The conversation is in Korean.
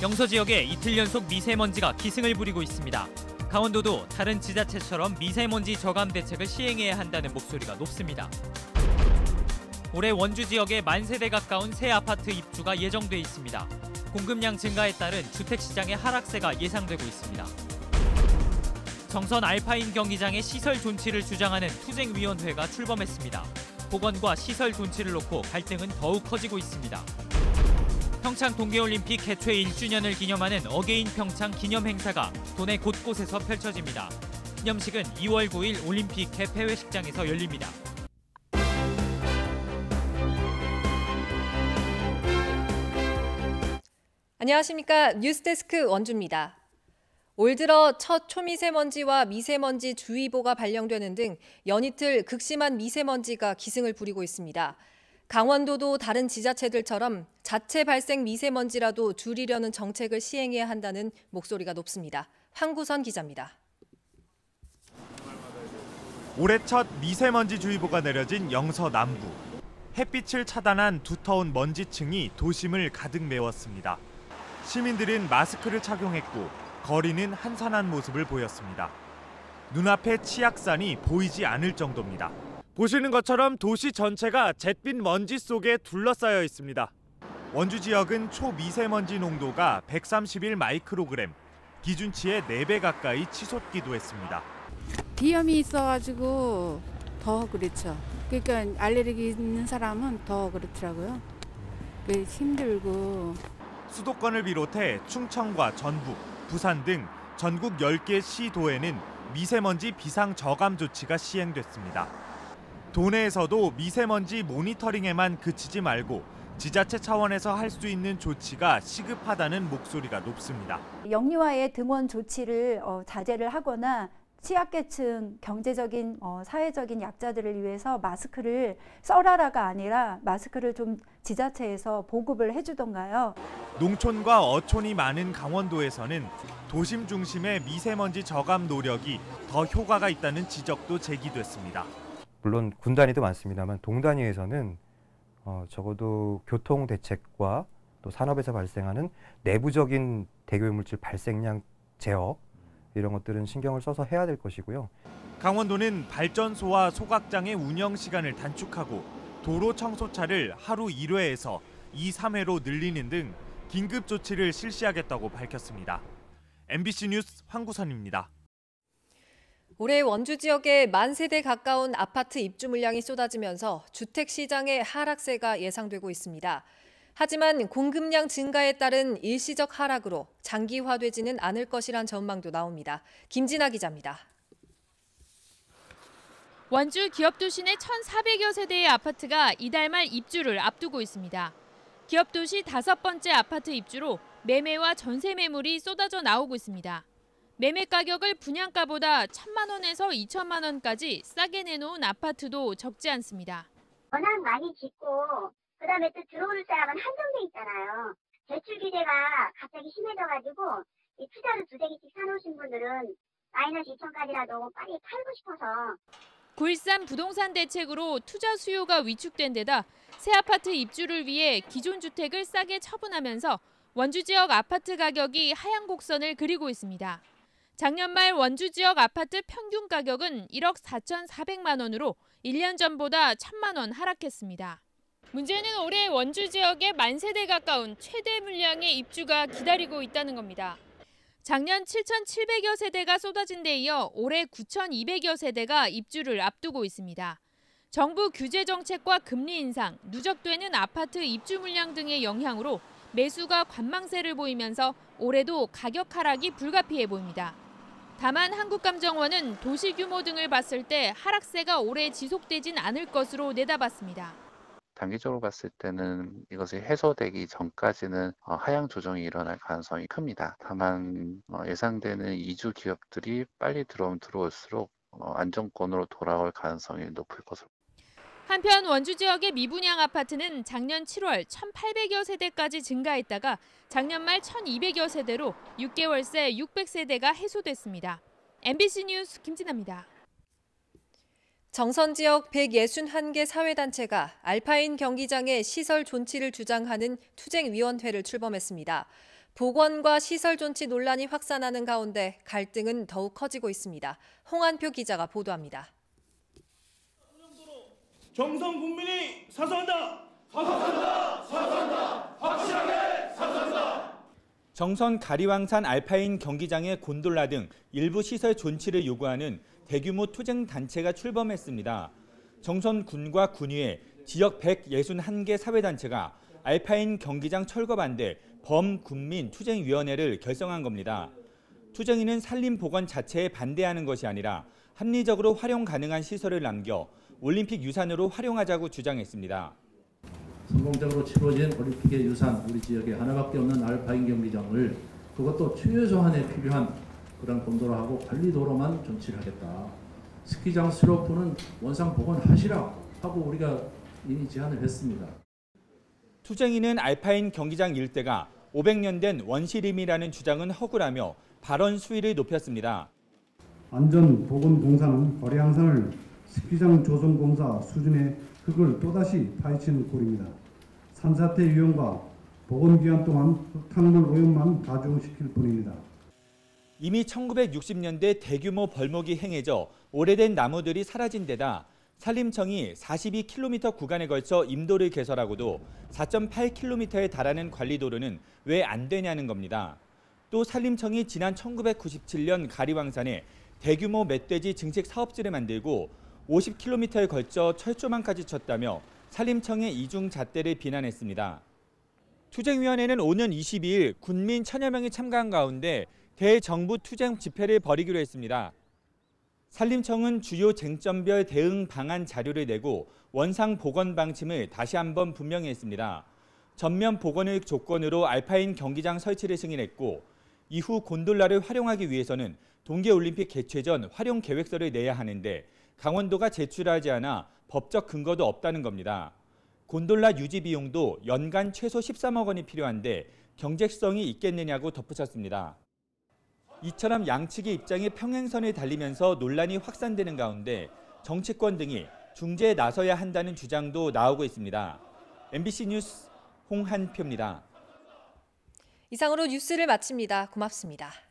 영서 지역에 이틀 연속 미세먼지가 기승을 부리고 있습니다. 강원도도 다른 지자체처럼 미세먼지 저감 대책을 시행해야 한다는 목소리가 높습니다. 올해 원주 지역에 만 세대 가까운 새 아파트 입주가 예정돼 있습니다. 공급량 증가에 따른 주택 시장의 하락세가 예상되고 있습니다. 정선 알파인 경기장의 시설 존치를 주장하는 투쟁위원회가 출범했습니다. 보건과 시설 존치를 놓고 갈등은 더욱 커지고 있습니다. 평창 동계올림픽 개최 1주년을 기념하는 어게인 평창 기념 행사가 도내 곳곳에서 펼쳐집니다. 기념식은 2월 9일 올림픽 개폐회식장에서 열립니다. 안녕하십니까 뉴스데스크 원주입니다. 올 들어 첫 초미세먼지와 미세먼지 주의보가 발령되는 등 연이틀 극심한 미세먼지가 기승을 부리고 있습니다. 강원도도 다른 지자체들처럼 자체 발생 미세먼지라도 줄이려는 정책을 시행해야 한다는 목소리가 높습니다. 황구선 기자입니다. 올해 첫 미세먼지 주의보가 내려진 영서 남부. 햇빛을 차단한 두터운 먼지층이 도심을 가득 메웠습니다. 시민들은 마스크를 착용했고 거리는 한산한 모습을 보였습니다. 눈앞에 치악산이 보이지 않을 정도입니다. 보시는 것처럼 도시 전체가 잿빛 먼지 속에 둘러싸여 있습니다. 원주 지역은 초미세먼지 농도가 131 마이크로그램, 기준치의 4배 가까이 치솟기도 했습니다. 비염이 있어가지고 더 그렇죠. 그러니까 알레르기 있는 사람은 더 그렇더라고요. 그 힘들고 수도권을 비롯해 충청과 전북, 부산 등 전국 10개 시도에는 미세먼지 비상 저감 조치가 시행됐습니다. 도내에서도 미세먼지 모니터링에만 그치지 말고 지자체 차원에서 할 수 있는 조치가 시급하다는 목소리가 높습니다. 영유아의 등원 조치를 어, 자제를 하거나 취약계층, 경제적인, 어, 사회적인 약자들을 위해서 마스크를 써라라가 아니라 마스크를 좀 지자체에서 보급을 해주던가요. 농촌과 어촌이 많은 강원도에서는 도심 중심의 미세먼지 저감 노력이 더 효과가 있다는 지적도 제기됐습니다. 물론 군 단위도 많습니다만 동 단위에서는 어, 적어도 교통 대책과 또 산업에서 발생하는 내부적인 대기오염물질 발생량 제어 이런 것들은 신경을 써서 해야 될 것이고요. 강원도는 발전소와 소각장의 운영 시간을 단축하고 도로 청소차를 하루 1회에서 2, 3회로 늘리는 등 긴급 조치를 실시하겠다고 밝혔습니다. MBC 뉴스 황구선입니다. 올해 원주 지역에 만 세대 가까운 아파트 입주 물량이 쏟아지면서 주택 시장의 하락세가 예상되고 있습니다. 하지만 공급량 증가에 따른 일시적 하락으로 장기화되지는 않을 것이란 전망도 나옵니다. 김진아 기자입니다. 원주 기업도시 내 1,400여 세대의 아파트가 이달 말 입주를 앞두고 있습니다. 기업도시 다섯 번째 아파트 입주로 매매와 전세 매물이 쏟아져 나오고 있습니다. 매매 가격을 분양가보다 1천만 원에서 2천만 원까지 싸게 내놓은 아파트도 적지 않습니다. 워낙 많이 짓고 그다음에 또 들어올 사람은 한정돼 있잖아요. 대출 규제가 갑자기 심해져가지고 이 투자를 두세 개씩 사놓으신 분들은 마이너스 2천까지라도 빨리 팔고 싶어서 9.13 부동산 대책으로 투자 수요가 위축된 데다 새 아파트 입주를 위해 기존 주택을 싸게 처분하면서 원주 지역 아파트 가격이 하향 곡선을 그리고 있습니다. 작년 말 원주 지역 아파트 평균 가격은 1억 4,400만 원으로 1년 전보다 1천만 원 하락했습니다. 문제는 올해 원주 지역에 만 세대 가까운 최대 물량의 입주가 기다리고 있다는 겁니다. 작년 7,700여 세대가 쏟아진 데 이어 올해 9,200여 세대가 입주를 앞두고 있습니다. 정부 규제 정책과 금리 인상, 누적되는 아파트 입주 물량 등의 영향으로 매수가 관망세를 보이면서 올해도 가격 하락이 불가피해 보입니다. 다만 한국감정원은 도시 규모 등을 봤을 때 하락세가 오래 지속되진 않을 것으로 내다봤습니다. 단기적으로 봤을 때는 이것이 해소되기 전까지는 어, 하향 조정이 일어날 가능성이 큽니다. 다만 어, 예상되는 이주 기업들이 빨리 들어오면 들어올수록 어, 안정권으로 돌아올 가능성이 높을 것으로 한편 원주 지역의 미분양 아파트는 작년 7월 1,800여 세대까지 증가했다가 작년 말 1,200여 세대로 6개월 새 600세대가 해소됐습니다. MBC 뉴스 김진아입니다. 정선 지역 161개 사회단체가 알파인 경기장의 시설 존치를 주장하는 투쟁위원회를 출범했습니다. 보건과 시설 존치 논란이 확산하는 가운데 갈등은 더욱 커지고 있습니다. 홍한표 기자가 보도합니다. 정성 국민이 사수한다. 정선 가리왕산 알파인 경기장의 곤돌라 등 일부 시설 존치를 요구하는 대규모 투쟁 단체가 출범했습니다. 정선 군과 군위의 지역 161개 사회단체가 알파인 경기장 철거 반대 범군민 투쟁위원회를 결성한 겁니다. 투쟁인은 산림보건 자체에 반대하는 것이 아니라 합리적으로 활용 가능한 시설을 남겨 올림픽 유산으로 활용하자고 주장했습니다. 성공적으로 치러진 올림픽의 유산 우리 지역에 하나밖에 없는 알파인 경기장을 그것도 최소한에 필요한 그런 곤도라하고 관리도로만 존치를 하겠다. 스키장 슬로프는 원상 복원하시라 하고 우리가 이미 제안을 했습니다. 투쟁인은 알파인 경기장 일대가 500년 된 원시림이라는 주장은 허구라며 발언 수위를 높였습니다. 안전보건공사는 거래항산을 스키장 조성공사 수준의 흙을 또다시 파헤치는 꼴입니다. 산사태 위험과 보건기간 동안 흙탕물 오염만 가중시킬 뿐입니다. 이미 1960년대 대규모 벌목이 행해져 오래된 나무들이 사라진 데다 산림청이 42km 구간에 걸쳐 임도를 개설하고도 4.8km에 달하는 관리도로는 왜 안 되냐는 겁니다. 또 산림청이 지난 1997년 가리왕산에 대규모 멧돼지 증식 사업지를 만들고 50km에 걸쳐 철조망까지 쳤다며 산림청의 이중 잣대를 비난했습니다. 투쟁위원회는 오는 22일 군민 천여 명이 참가한 가운데 대정부 투쟁 집회를 벌이기로 했습니다. 산림청은 주요 쟁점별 대응 방안 자료를 내고 원상 복원 방침을 다시 한번 분명히 했습니다. 전면 복원을 조건으로 알파인 경기장 설치를 승인했고 이후 곤돌라를 활용하기 위해서는 동계올림픽 개최 전 활용 계획서를 내야 하는데 강원도가 제출하지 않아 법적 근거도 없다는 겁니다. 곤돌라 유지 비용도 연간 최소 13억 원이 필요한데 경제성이 있겠느냐고 덧붙였습니다. 이처럼 양측의 입장이 평행선을 달리면서 논란이 확산되는 가운데 정치권 등이 중재에 나서야 한다는 주장도 나오고 있습니다. MBC 뉴스 홍한표입니다. 이상으로 뉴스를 마칩니다. 고맙습니다.